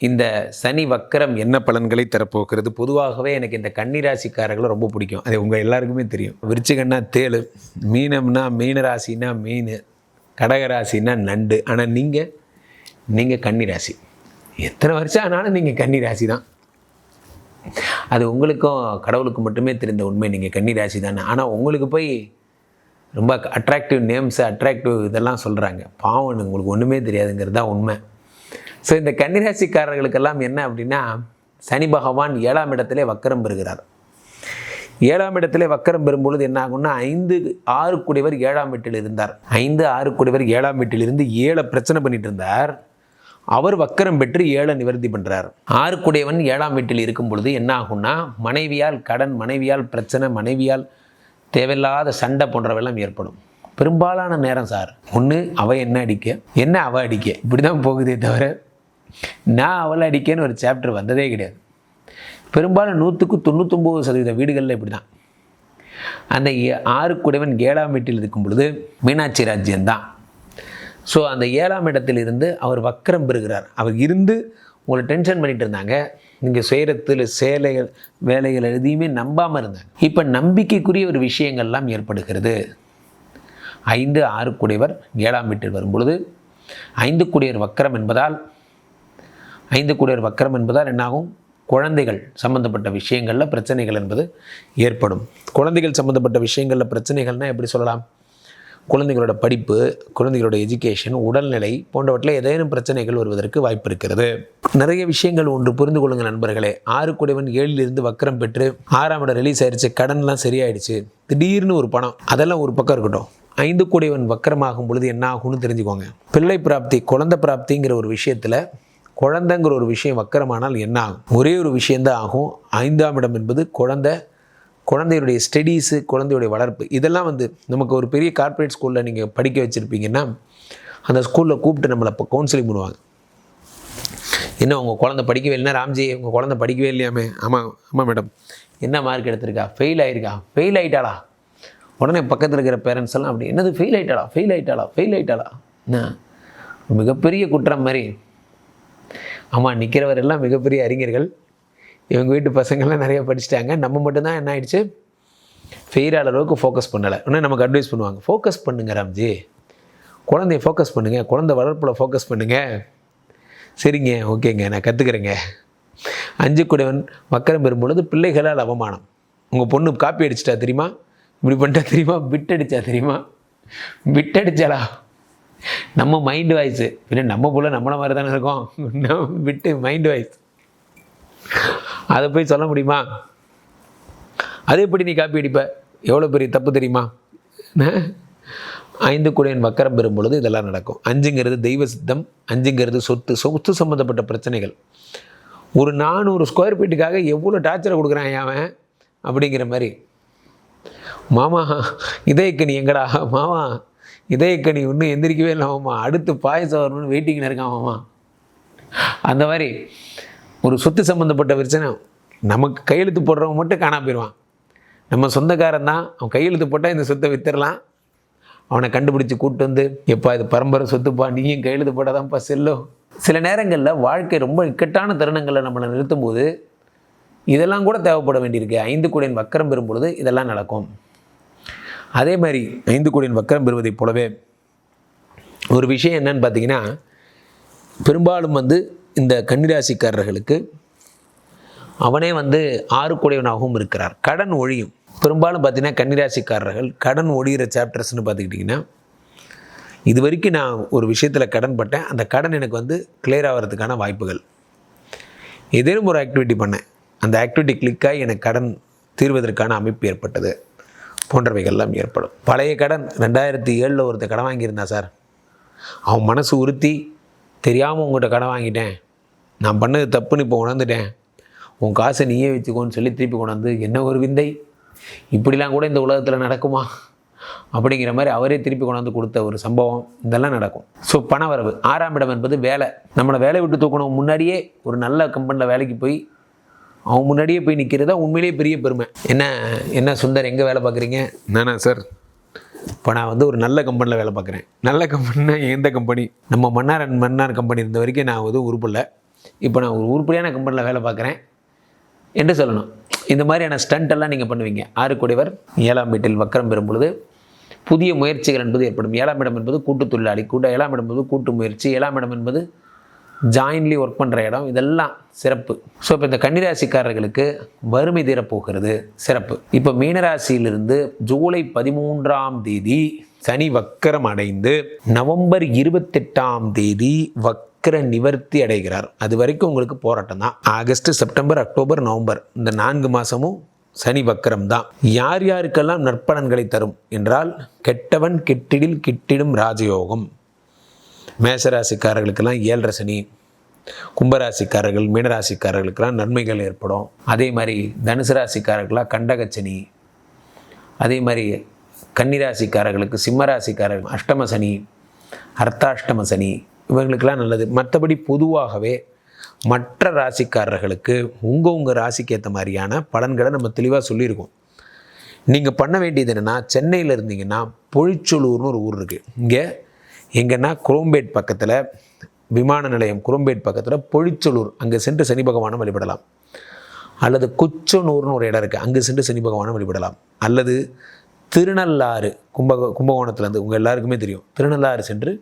இந்த சனி வக்கரம் என்ன பலன்களை தரப்போகிறது? பொதுவாகவே எனக்கு இந்த கன்னிராசிக்காரர்களை ரொம்ப பிடிக்கும். அது உங்கள் எல்லாருக்குமே தெரியும். விருச்சிகன்னா தேழு மீனம்னா மீனராசினா மீன் கடகராசினா நண்டு. ஆனால் நீங்கள் நீங்கள் கன்னிராசி. எத்தனை வருஷம் ஆனாலும் நீங்கள் கன்னிராசி தான் அது உங்களுக்கும் கடவுளுக்கும் மட்டுமே தெரிந்த உண்மை. நீங்கள் கன்னிராசி தானே ஆனால் உங்களுக்கு போய் ரொம்ப அட்ராக்டிவ் நேம்ஸு அட்ராக்டிவ் இதெல்லாம் சொல்கிறாங்க பாவம் உங்களுக்கு ஒன்றுமே தெரியாதுங்கிறது தான் உண்மை. ஸோ இந்த கன்னிராசிக்காரர்களுக்கெல்லாம் என்ன அப்படின்னா சனி பகவான் ஏழாம் இடத்திலே வக்கரம் பெறுகிறார். ஏழாம் இடத்திலே வக்கரம் பெறும்பொழுது என்ன ஆகும்னா ஐந்து ஆறு குடிவர் ஏழாம் வீட்டில் இருந்தார். ஐந்து ஆறு குடிவர் ஏழாம் வீட்டில் இருந்து ஏழை பிரச்சனை பண்ணிட்டு இருந்தார். அவர் வக்கரம் பெற்று ஏழை நிவர்த்தி பண்ணுறார் ஆறு குடையவன் ஏழாம் வீட்டில் இருக்கும் பொழுது என்ன ஆகும்னா மனைவியால் கடன் மனைவியால் பிரச்சனை மனைவியால் தேவையில்லாத சண்டை போன்றவெல்லாம் ஏற்படும். பெரும்பாலான நேரம் சார். ஒன்று அவ என்ன அடிக்க? என்ன அவ அடிக்க? இப்படி தான் போகுதே தவிர நான் அவளை அடிக்கேன்னு ஒரு சாப்டர் வந்ததே கிடையாது. பெரும்பாலும் நூற்றுக்கு தொண்ணூத்தொம்பது சதவீத வீடுகளில் இப்படி தான் அந்த ஏ- ஆறு குடைவன் ஏழாம் வீட்டில் இருக்கும் பொழுது மீனாட்சி ராஜ்யம்தான். ஸோ அந்த ஏழாம் இடத்தில் இருந்து அவர் வக்கரம் பெறுகிறார். அவர் இருந்து உங்களை டென்ஷன் பண்ணிட்டு இருந்தாங்க. நீங்கள் செய்கிறத்தில் சேலைகள் வேலைகள் எதையுமே நம்பாமல் இருந்தாங்க. இப்போ நம்பிக்கைக்குரிய ஒரு விஷயங்கள்லாம் ஏற்படுகிறது. ஐந்து ஆறு குடைவர் ஏழாம் வீட்டில் வரும் பொழுது ஐந்து குடியர் வக்கரம் என்பதால் ஐந்து குடியர் வக்கரம் என்பதால் என்னாகும்? குழந்தைகள் சம்பந்தப்பட்ட விஷயங்களில் பிரச்சனைகள் என்பது ஏற்படும். குழந்தைகள் சம்பந்தப்பட்ட விஷயங்களில் பிரச்சனைகள்னால் எப்படி சொல்லலாம்? குழந்தைகளோட படிப்பு குழந்தைகளோட எஜுகேஷன் உடல்நிலை போன்றவற்றில் ஏதேனும் பிரச்சனைகள் வருவதற்கு வாய்ப்பு இருக்கிறது. நிறைய விஷயங்கள் ஒன்று புரிந்து கொள்ளுங்கள் நண்பர்களே. ஆறு குடைவன் ஏழிலிருந்து வக்கரம் பெற்று ஆறாம் இடம் ரிலீஸ் ஆயிடுச்சு கடன்லாம் சரியாயிடுச்சு. திடீர்னு ஒரு பணம். அதெல்லாம் ஒரு பக்கம் இருக்கட்டும். ஐந்து குடைவன் வக்கரமாகும் பொழுது என்ன ஆகும்னு தெரிஞ்சுக்கோங்க. பிள்ளை பிராப்தி குழந்தை பிராப்திங்கிற ஒரு விஷயத்தில் குழந்தைங்கிற ஒரு விஷயம் வக்கரமானால் என்ன ஆகும்? ஒரே ஒரு விஷயந்தான் ஆகும். ஐந்தாம் இடம் என்பது குழந்தை குழந்தையுடைய ஸ்டடீஸு குழந்தையுடைய வளர்ப்பு. இதெல்லாம் வந்து நமக்கு ஒரு பெரிய கார்ப்பரேட் ஸ்கூலில் நீங்கள் படிக்க வச்சுருப்பீங்கன்னா அந்த ஸ்கூலில் கூப்பிட்டு நம்மளை இப்போ கவுன்சிலிங் பண்ணுவாங்க. என்ன உங்கள் குழந்தை படிக்கவே இல்லைன்னா ராம்ஜி உங்கள் குழந்தை படிக்கவே இல்லையாமே? ஆமாம் ஆமாம் மேடம். என்ன மார்க் எடுத்திருக்கா? ஃபெயில் ஆகிருக்கா ஃபெயில் ஆயிட்டாளா? உடனே பக்கத்தில் இருக்கிற பேரண்ட்ஸ் எல்லாம் அப்படி என்னது ஃபெயில் ஆகிட்டாளா ஃபெயில் ஆயிட்டாளா? ஃபெயில் ஆகிட்டாளா என்ன? மிகப்பெரிய குற்றம் மாதிரி ஆமாம் நிற்கிறவர் எல்லாம் மிகப்பெரிய அறிஞர்கள். இவங்க வீட்டு பசங்கள்லாம் நிறைய படிச்சிட்டாங்க. நம்ம மட்டும்தான் என்ன ஆயிடுச்சு? ஃபெயில் அளவுக்கு ஃபோக்கஸ் பண்ணலை. இன்னும் நமக்கு அட்வைஸ் பண்ணுவாங்க ஃபோக்கஸ் பண்ணுங்க ராம்ஜி. குழந்தைய ஃபோக்கஸ் பண்ணுங்கள் குழந்தை வளர்ப்பில் ஃபோக்கஸ் பண்ணுங்கள் சரிங்க ஓகேங்க நான் கற்றுக்குறேங்க அஞ்சு குடைவன் வக்கரம் பெறும்பொழுது பிள்ளைகளால் அவமானம். உங்கள் பொண்ணு காப்பி அடிச்சிட்டா தெரியுமா? இப்படி பண்ணிட்டா தெரியுமா? பிட் அடித்தா தெரியுமா? பிட் அடித்தாளா நம்ம மைண்ட் வாய்ஸு பின்ன நம்ம போல நம்மள மாதிரி தானே இருக்கோம். நம்ம விட்டு மைண்ட் வாய்ஸ் அதை போய் சொல்ல முடியுமா? அது எப்படி நீ காப்பி அடிப்ப? எவ்வளோ பெரிய தப்பு தெரியுமா? என்ன? ஐந்து குடையன் வக்கரம் பெறும் பொழுது இதெல்லாம் நடக்கும். அஞ்சுங்கிறது தெய்வ சித்தம் அஞ்சுங்கிறது சொத்து சொத்து சம்மந்தப்பட்ட பிரச்சனைகள். ஒரு நானூறு ஸ்கொயர் ஃபீட்டுக்காக எவ்வளோ டார்ச்சரை கொடுக்குறான் அவன்? அப்படிங்கிற மாதிரி. மாமா இதயக்கனி எங்கடா? மாமா இதயக்கனி இன்னும் எந்திரிக்கவே இல்லை அடுத்து பாயசம் வரணும்னு வெயிட்டிங்கில் இருக்கான் அந்த மாதிரி ஒரு சொத்து சம்மந்தப்பட்ட பிரச்சனை நமக்கு கையெழுத்து போடுறவங்க மட்டும் காணாம போயிடுவான் நம்ம சொந்தக்காரன் தான் அவன் கையெழுத்து போட்டால் இந்த சொத்தை வித்துடலாம். அவனை கண்டுபிடிச்சி கூப்பிட்டு வந்து எப்பா இது பரம்பரை சொத்துப்பா நீயும் கையெழுத்து போட்டாதான்ப்பா செல்லும் சில நேரங்களில் வாழ்க்கை ரொம்ப இக்கட்டான தருணங்களில் நம்மளை நிறுத்தும் போது இதெல்லாம் கூட தேவைப்பட வேண்டியிருக்கு. ஐந்து கூடையின் வக்கரம் பெறும் பொழுது இதெல்லாம் நடக்கும். அதே மாதிரி ஐந்து கோடியின் வக்கரம் பெறுவதைப் போலவே ஒரு விஷயம் என்னன்னு பார்த்தீங்கன்னா பெரும்பாலும் வந்து இந்த கன்னிராசிக்காரர்களுக்கு அவனே வந்து ஆறு ஆறுக்குடையவனாகவும் இருக்கிறார். கடன் ஒழியும். பெரும்பாலும் பார்த்தீங்கன்னா கன்னிராசிக்காரர்கள் கடன் ஒழிகிற சாப்டர்ஸ்னு பார்த்துக்கிட்டிங்கன்னா இது வரைக்கும் நான் ஒரு விஷயத்தில் கடன் பட்டேன். அந்த கடன் எனக்கு வந்து கிளியர் ஆகிறதுக்கான வாய்ப்புகள். ஏதேனும் ஒரு ஆக்டிவிட்டி பண்ணேன். அந்த ஆக்டிவிட்டி கிளிக்காக எனக்கு கடன் தீர்வதற்கான அமைப்பு ஏற்பட்டது. போன்றவைகள்லாம் ஏற்படும். பழைய கடன் ரெண்டாயிரத்தி ஏழில் ஒருத்தர் கடன் வாங்கியிருந்தான் சார்? அவன் மனசு உறுத்தி தெரியாமல் உங்கள்கிட்ட கடன் வாங்கிட்டேன். நான் பண்ணது தப்புன்னு இப்போ உணர்ந்துட்டேன். உன் காசை நீயே வச்சுக்கோன்னு சொல்லி திருப்பி கொண்டாந்து என்ன ஒரு விந்தை? இப்படிலாம் கூட இந்த உலகத்தில் நடக்குமா? அப்படிங்கிற மாதிரி அவரே திருப்பி கொண்டாந்து கொடுத்த ஒரு சம்பவம் இதெல்லாம் நடக்கும். ஸோ பணவரவு ஆறாம் இடம் என்பது வேலை. நம்மளை வேலை விட்டு தூக்கணும் முன்னாடியே ஒரு நல்ல கம்பெனியில் வேலைக்கு போய் அவன் முன்னாடியே போய் நிற்கிறது தான் உண்மையிலேயே பெரிய பெருமை. என்ன என்ன சுந்தர் எங்கே வேலை பார்க்குறீங்க? நானா சார்? இப்போ நான் வந்து ஒரு நல்ல கம்பெனியில் வேலை பார்க்குறேன். நல்ல கம்பெனினா எந்த கம்பெனி நம்ம மன்னார் அண்ட் மன்னார் கம்பெனி இருந்த வரைக்கும் நான் வந்து உருப்பில்ல இப்போ நான் ஒரு உருப்படியான கம்பெனியில் வேலை பார்க்குறேன். என்று சொல்லணும். இந்த மாதிரியான ஸ்டண்ட் எல்லாம் நீங்கள் பண்ணுவீங்க. ஆறு ஏழாம் வீட்டில் வக்கரம் பெறும் பொழுது புதிய முயற்சிகள் என்பது ஏற்படும். ஏழாம் இடம் என்பது கூட்டு தொழிலாளி கூட்ட ஏழாம் இடம் என்பது கூட்டு முயற்சி ஏழாம் இடம் என்பது ஜாயின்லி ஒர்க் பண்ணுற இடம் இதெல்லாம் சிறப்பு. ஸோ இப்போ இந்த கன்னிராசிக்காரர்களுக்கு வறுமை தீரப்போகிறது சிறப்பு. இப்போ மீனராசியிலிருந்து ஜூலை பதிமூன்றாம் தேதி சனி வக்கரம் அடைந்து நவம்பர் இருபத்தெட்டாம் தேதி வக்கர நிவர்த்தி அடைகிறார். அது வரைக்கும் உங்களுக்கு போராட்டம் தான். ஆகஸ்ட் செப்டம்பர் அக்டோபர் நவம்பர் இந்த நான்கு மாதமும் சனி வக்கரம் தான். யார் யாருக்கெல்லாம் நற்பலன்களை தரும் என்றால் கெட்டவன் கெட்டிடில் கிட்டிடும் ராஜயோகம். மேசராசிக்காரர்களுக்கெல்லாம் ஏழரை சனி கும்பராசிக்காரர்கள் மீனராசிக்காரர்களுக்கெல்லாம் நன்மைகள் ஏற்படும். அதே மாதிரி தனுசு ராசிக்காரர்களாக கண்டகச்சனி அதே மாதிரி கன்னிராசிக்காரர்களுக்கு சிம்மராசிக்காரர்கள் அஷ்டம சனி அர்த்தாஷ்டம சனி இவங்களுக்கெல்லாம் நல்லது. மற்றபடி பொதுவாகவே மற்ற ராசிக்காரர்களுக்கு உங்கள் உங்கள் ராசிக்கு ஏற்ற மாதிரியான பலன்களை நம்ம தெளிவாக சொல்லியிருக்கோம். நீங்கள் பண்ண வேண்டியது என்னென்னா சென்னையில் இருந்தீங்கன்னா பொழிச்சொலூர்னு ஒரு ஊர் இருக்குது இங்கே எங்கன்னா குரோம்பேட் பக்கத்தில் விமான நிலையம் குரோம்பேட் பக்கத்தில் பொழிச்சலூர். அங்கே சென்று சனி பகவானை வழிபடலாம். அல்லது குச்சனூர்னு ஒரு இடம் இருக்குது அங்கே சென்று சனி பகவானை வழிபடலாம். அல்லது திருநள்ளாறு கும்பக கும்பகோணத்துலேருந்து உங்கள் எல்லாருக்குமே தெரியும். திருநள்ளாறு சென்று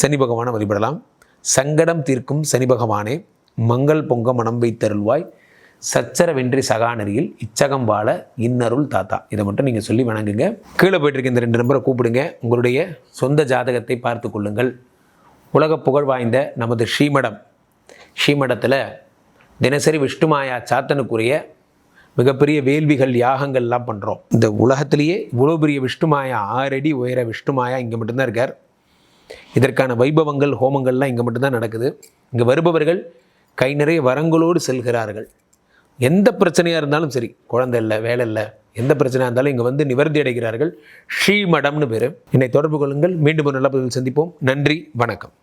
சனி பகவானை வழிபடலாம். சங்கடம் தீர்க்கும் சனி பகவானே மங்கள் பொங்க மனம் வைத்தருள்வாய். சச்சரவின்றி சகாநரியில் இச்சகம் வாழ இன்னருள் தாத்தா. இதை மட்டும் நீங்கள் சொல்லி வணங்குங்க. கீழே போயிட்டு இருக்க இந்த ரெண்டு நம்பரை கூப்பிடுங்க. உங்களுடைய சொந்த ஜாதகத்தை பார்த்து கொள்ளுங்கள். உலக புகழ் வாய்ந்த நமது ஸ்ரீமடம். ஸ்ரீமடத்தில் தினசரி விஷ்ணுமாயா சாத்தனுக்குரிய மிகப்பெரிய வேள்விகள் யாகங்கள்லாம் பண்ணுறோம் இந்த உலகத்திலேயே இவ்வளோ பெரிய விஷ்ணுமாயா ஆறடி உயர விஷ்ணுமாயா இங்கே மட்டும்தான் இருக்கார். இதற்கான வைபவங்கள் ஹோமங்கள்லாம் இங்கே மட்டும்தான் நடக்குது. இங்கே வருபவர்கள் கை நிறைய வரங்களோடு செல்கிறார்கள். எந்த பிரச்சனையாக இருந்தாலும் சரி குழந்தை இல்லை வேலை இல்லை எந்த பிரச்சனையாக இருந்தாலும் இங்கே வந்து நிவர்த்தி அடைகிறார்கள் ஸ்ரீமடம்னு பேர். என்னை தொடர்பு கொள்ளுங்கள். மீண்டும் ஒரு நல்ல பதில் சந்திப்போம். நன்றி வணக்கம்.